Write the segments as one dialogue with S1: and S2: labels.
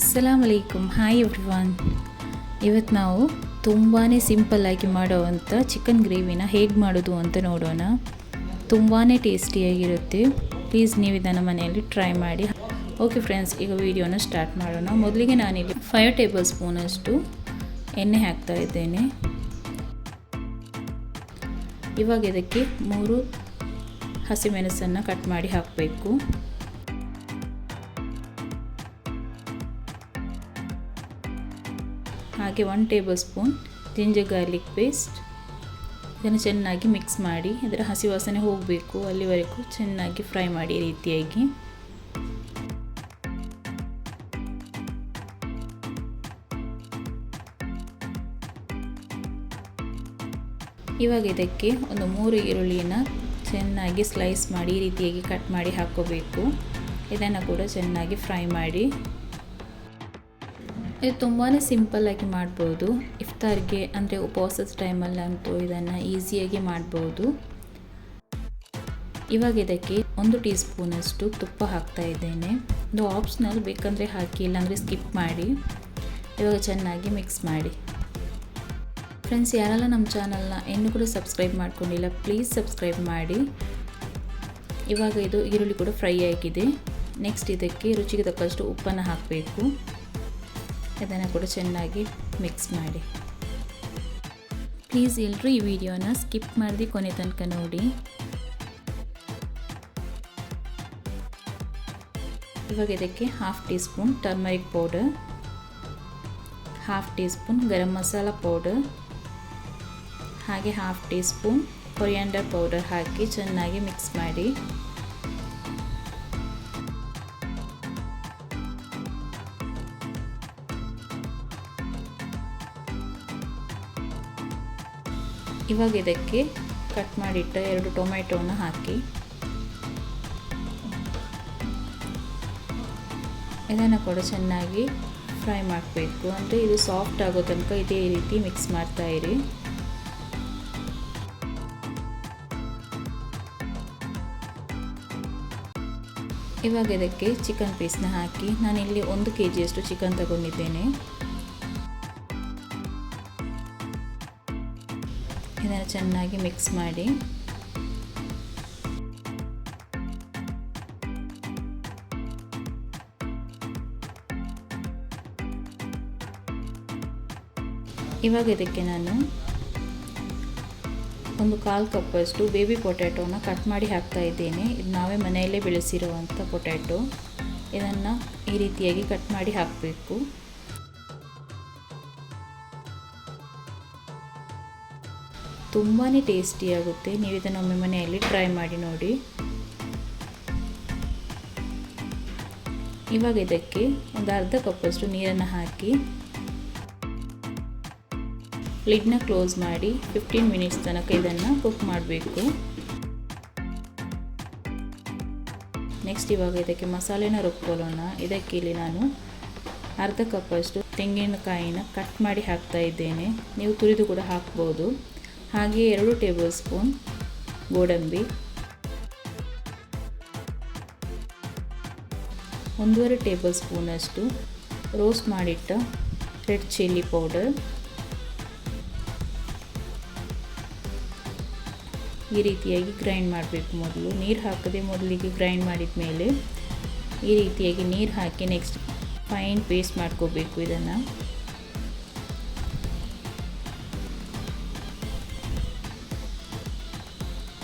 S1: ಅಸ್ಸಲಾಮ್ ಅಲೈಕುಮ್ hi everyone ಇವತ್ತು ನಾವು ತುಂಬಾ ಸಿಂಪಲ್ಲಾಗಿ ಮಾಡೋವಂಥ ಚಿಕನ್ ಗ್ರೇವಿನ ಹೇಗೆ ಮಾಡೋದು ಅಂತ ನೋಡೋಣ. ತುಂಬಾ ಟೇಸ್ಟಿಯಾಗಿರುತ್ತೆ ಪ್ಲೀಸ್ ನೀವು ಇದನ್ನು ಮನೆಯಲ್ಲಿ ಟ್ರೈ ಮಾಡಿ. ಓಕೆ ಫ್ರೆಂಡ್ಸ್ ಈಗ ವಿಡಿಯೋನ ಸ್ಟಾರ್ಟ್ ಮಾಡೋಣ. ಮೊದಲಿಗೆ ನಾನಿಲ್ಲಿ ಫೈವ್ ಟೇಬಲ್ ಸ್ಪೂನಷ್ಟು ಎಣ್ಣೆ ಹಾಕ್ತಾ ಇದ್ದೇನೆ. ಇವಾಗ ಇದಕ್ಕೆ ಮೂರು ಹಸಿಮೆಣಸನ್ನು ಕಟ್ ಮಾಡಿ ಹಾಕಬೇಕು. ಹಾಗೆ one tablespoon ginger garlic paste ಇದನ್ನು ಚೆನ್ನಾಗಿ ಮಿಕ್ಸ್ ಮಾಡಿ, ಅದರ ಹಸಿ ವಾಸನೆ ಹೋಗಬೇಕು. ಅಲ್ಲಿವರೆಗೂ ಚೆನ್ನಾಗಿ ಫ್ರೈ ಮಾಡಿ ರೀತಿಯಾಗಿ. ಇವಾಗ ಇದಕ್ಕೆ ಒಂದು ಮೂರು ಈರುಳ್ಳಿನ ಚೆನ್ನಾಗಿ ಸ್ಲೈಸ್ ಮಾಡಿ, ಈ ರೀತಿಯಾಗಿ ಕಟ್ ಮಾಡಿ ಹಾಕೋಬೇಕು ಇದನ್ನು ಕೂಡ ಚೆನ್ನಾಗಿ ಫ್ರೈ ಮಾಡಿ. ಇದು ತುಂಬಾ ಸಿಂಪಲ್ಲಾಗಿ ಮಾಡ್ಬೋದು. ಇಫ್ತಾರ್ಗೆ ಅಂದರೆ ಉಪವಾಸದ ಟೈಮಲ್ಲಂತೂ ಇದನ್ನು ಈಸಿಯಾಗಿ ಮಾಡ್ಬೋದು. ಇವಾಗ ಇದಕ್ಕೆ ಒಂದು ಟೀ ಸ್ಪೂನಷ್ಟು ತುಪ್ಪ ಹಾಕ್ತಾ ಇದ್ದೇನೆ. ಇದು ಆಪ್ಷನಲ್ ಬೇಕಂದರೆ ಹಾಕಿ, ಇಲ್ಲಾಂದರೆ ಸ್ಕಿಪ್ ಮಾಡಿ. ಇವಾಗ ಚೆನ್ನಾಗಿ ಮಿಕ್ಸ್ ಮಾಡಿ. ಫ್ರೆಂಡ್ಸ್, ಯಾರೆಲ್ಲ ನಮ್ಮ ಚಾನಲ್ನ ಇನ್ನೂ ಕೂಡ ಸಬ್ಸ್ಕ್ರೈಬ್ ಮಾಡ್ಕೊಂಡಿಲ್ಲ, ಪ್ಲೀಸ್ ಸಬ್ಸ್ಕ್ರೈಬ್ ಮಾಡಿ. ಇವಾಗ ಇದು ಈರುಳ್ಳಿ ಕೂಡ ಫ್ರೈ ಆಗಿದೆ. ನೆಕ್ಸ್ಟ್ ಇದಕ್ಕೆ ರುಚಿಗೆ ತಕ್ಕಷ್ಟು ಉಪ್ಪನ್ನು ಹಾಕಬೇಕು. ಇದನ್ನು ಕೂಡ ಚೆನ್ನಾಗಿ ಮಿಕ್ಸ್ ಮಾಡಿ. ಪ್ಲೀಸ್ ಎಲ್ಲರೂ ಈ ವಿಡಿಯೋನ ಸ್ಕಿಪ್ ಮಾಡಿದೆ ಕೊನೆ ತನಕ ನೋಡಿ. ಇವಾಗ ಇದಕ್ಕೆ half teaspoon turmeric powder half teaspoon garam masala powder ಹಾಗೆ half teaspoon coriander powder ಹಾಕಿ ಚೆನ್ನಾಗಿ ಮಿಕ್ಸ್ ಮಾಡಿ. ಇವಾಗ ಇದಕ್ಕೆ ಕಟ್ ಮಾಡಿಟ್ಟ ಎರಡು ಟೊಮ್ಯಾಟೋನ ಹಾಕಿ. ಇದನ್ನು ಕೂಡ ಚೆನ್ನಾಗಿ ಫ್ರೈ ಮಾಡಬೇಕು. ಅಂದರೆ ಇದು ಸಾಫ್ಟ್ ಆಗೋ ತನಕ ಇದೇ ರೀತಿ ಮಿಕ್ಸ್ ಮಾಡ್ತಾ ಇರಿ. ಇವಾಗ ಇದಕ್ಕೆ ಚಿಕನ್ ಪೀಸ್ನ ಹಾಕಿ. ನಾನಿಲ್ಲಿ ಒಂದು ಕೆ ಜಿಯಷ್ಟು ಚಿಕನ್ ತಗೊಂಡಿದ್ದೇನೆ. ಚೆನ್ನಾಗಿ ಮಿಕ್ಸ್ ಮಾಡಿ. ಇವಾಗ ಇದಕ್ಕೆ ನಾನು ಒಂದು ಕಾಲು ಕಪ್ಪಷ್ಟು ಬೇಬಿ ಪೊಟ್ಯಾಟೋನ ಕಟ್ ಮಾಡಿ ಹಾಕ್ತಾ ಇದ್ದೇನೆ. ಇದು ನಾವೇ ಮನೆಯಲ್ಲೇ ಬೆಳೆಸಿರುವಂಥ ಪೊಟ್ಯಾಟೊ. ಇದನ್ನು ಈ ರೀತಿಯಾಗಿ ಕಟ್ ಮಾಡಿ ಹಾಕಬೇಕು. ತುಂಬಾ ಟೇಸ್ಟಿಯಾಗುತ್ತೆ ನೀವು ಇದನ್ನೊಮ್ಮೆ ಮನೆಯಲ್ಲಿ ಟ್ರೈ ಮಾಡಿ ನೋಡಿ. ಇವಾಗ ಇದಕ್ಕೆ ಒಂದು ಅರ್ಧ ಕಪ್ಪಷ್ಟು ನೀರನ್ನು ಹಾಕಿ ಲಿಡ್ನ ಕ್ಲೋಸ್ ಮಾಡಿ ಫಿಫ್ಟೀನ್ ಮಿನಿಟ್ಸ್ ತನಕ ಇದನ್ನು ಕುಕ್ ಮಾಡಬೇಕು. ನೆಕ್ಸ್ಟ್ ಇವಾಗ ಇದಕ್ಕೆ ಮಸಾಲೆನ ರುಬ್ಕೊಳ್ಳೋಣ. ಇದಕ್ಕೆ ಇಲ್ಲಿ ನಾನು ಅರ್ಧ ಕಪ್ಪಷ್ಟು ತೆಂಗಿನಕಾಯಿನ ಕಟ್ ಮಾಡಿ ಹಾಕ್ತಾ ಇದ್ದೇನೆ. ನೀವು ತುರಿದು ಕೂಡ ಹಾಕ್ಬೋದು. ಹಾಗೆ ಎರಡು ಟೇಬಲ್ ಸ್ಪೂನ್ ಗೋಡಂಬಿ, ಒಂದೂವರೆ ಟೇಬಲ್ ಸ್ಪೂನಷ್ಟು ರೋಸ್ಟ್ ಮಾಡಿಟ್ಟ ರೆಡ್ ಚಿಲ್ಲಿ ಪೌಡರ್, ಈ ರೀತಿಯಾಗಿ ಗ್ರೈಂಡ್ ಮಾಡಬೇಕು ಮೊದಲು. ನೀರು ಹಾಕದೆ ಮೊದಲಿಗೆ ಗ್ರೈಂಡ್ ಮಾಡಿದ ಮೇಲೆ ಈ ರೀತಿಯಾಗಿ ನೀರು ಹಾಕಿ ನೆಕ್ಸ್ಟ್ ಫೈನ್ ಪೇಸ್ಟ್ ಮಾಡ್ಕೋಬೇಕು ಇದನ್ನು.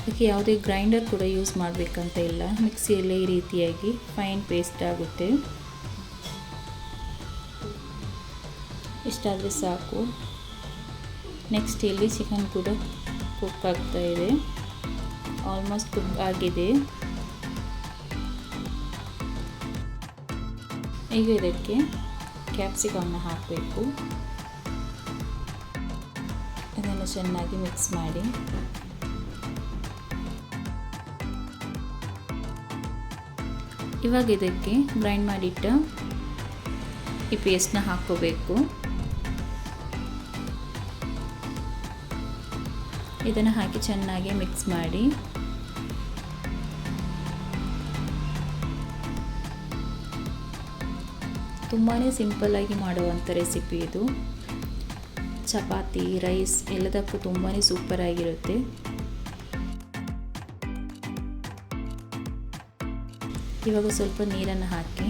S1: ಅದಕ್ಕೆ ಯಾವುದೇ ಗ್ರೈಂಡರ್ ಕೂಡ ಯೂಸ್ ಮಾಡಬೇಕಂತ ಇಲ್ಲ. ಮಿಕ್ಸಿಯಲ್ಲೇ ಈ ರೀತಿಯಾಗಿ ಫೈನ್ ಪೇಸ್ಟ್ ಆಗುತ್ತೆ. ಇಷ್ಟಾದರೆ ಸಾಕು. ನೆಕ್ಸ್ಟ್ ಇಲ್ಲಿ ಚಿಕನ್ ಕೂಡ ಕುಕ್ ಆಗ್ತಾ ಇದೆ. ಆಲ್ಮೋಸ್ಟ್ ಕುಕ್ ಆಗಿದೆ. ಈಗ ಇದಕ್ಕೆ ಕ್ಯಾಪ್ಸಿಕಮ್ನ ಹಾಕಬೇಕು. ಇದನ್ನು ಚೆನ್ನಾಗಿ ಮಿಕ್ಸ್ ಮಾಡಿ. ಇವಾಗ ಇದಕ್ಕೆ ಗ್ರೈಂಡ್ ಮಾಡಿಟ್ಟ ಈ ಪೇಸ್ಟ್ನ ಹಾಕ್ಕೋಬೇಕು. ಇದನ್ನು ಹಾಕಿ ಚೆನ್ನಾಗಿ ಮಿಕ್ಸ್ ಮಾಡಿ. ತುಂಬಾ ಸಿಂಪಲ್ಲಾಗಿ ಮಾಡುವಂಥ ರೆಸಿಪಿ ಇದು. ಚಪಾತಿ ರೈಸ್ ಎಲ್ಲದಕ್ಕೂ ತುಂಬಾ ಸೂಪರಾಗಿರುತ್ತೆ ಇವಾಗ ಸ್ವಲ್ಪ ನೀರನ್ನು ಹಾಕಿ.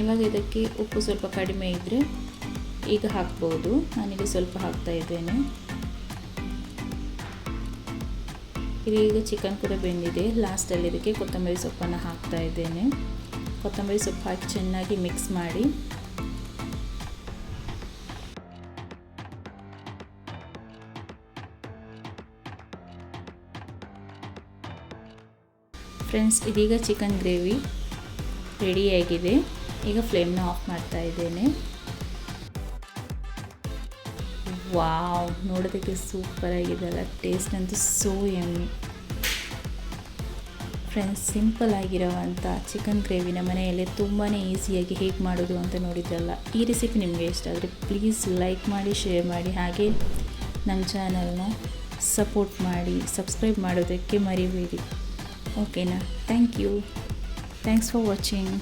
S1: ಇವಾಗ ಇದಕ್ಕೆ ಉಪ್ಪು ಸ್ವಲ್ಪ ಕಡಿಮೆ ಇದ್ದರೆ ಈಗ ಹಾಕ್ಬೋದು. ನಾನೀಗ ಸ್ವಲ್ಪ ಹಾಕ್ತಾ ಇದ್ದೇನೆ. ಇದೀಗ ಚಿಕನ್ ಕೂಡ ಬೆಂದಿದೆ. ಲಾಸ್ಟಲ್ಲಿ ಇದಕ್ಕೆ ಕೊತ್ತಂಬರಿ ಸೊಪ್ಪನ್ನು ಹಾಕ್ತಾ ಇದ್ದೇನೆ. ಕೊತ್ತಂಬರಿ ಸೊಪ್ಪು ಹಾಕಿ ಚೆನ್ನಾಗಿ ಮಿಕ್ಸ್ ಮಾಡಿ. ಫ್ರೆಂಡ್ಸ್, ಇದೀಗ ಚಿಕನ್ ಗ್ರೇವಿ ರೆಡಿಯಾಗಿದೆ ಈಗ ಫ್ಲೇಮ್ನ ಆಫ್ ಮಾಡ್ತಾ ಇದ್ದೇನೆ. ವಾವ್, ನೋಡೋದಕ್ಕೆ ಸೂಪರ್ ಆಗಿದೆಲ್ಲ. ಟೇಸ್ಟ್ ಅಂತೂ ಸೋ ಎಮ್ಮಿ ಫ್ರೆಂಡ್ಸ್ ಸಿಂಪಲ್ ಆಗಿರೋವಂಥ ಚಿಕನ್ ಗ್ರೇವಿನ ಮನೆಯಲ್ಲೇ ತುಂಬಾ ಈಸಿಯಾಗಿ ಹೇಗೆ ಮಾಡೋದು ಅಂತ ನೋಡಿದ್ರಲ್ಲ. ಈ ರೆಸಿಪಿ ನಿಮಗೆ ಇಷ್ಟ ಆದರೆ ಪ್ಲೀಸ್ ಲೈಕ್ ಮಾಡಿ ಶೇರ್ ಮಾಡಿ. ಹಾಗೆ ನಮ್ಮ ಚಾನಲ್ನ ಸಪೋರ್ಟ್ ಮಾಡಿ ಸಬ್ಸ್ಕ್ರೈಬ್ ಮಾಡೋದಕ್ಕೆ ಮರಿಬೇಡಿ. ಓಕೆನಾ thank you thanks for watching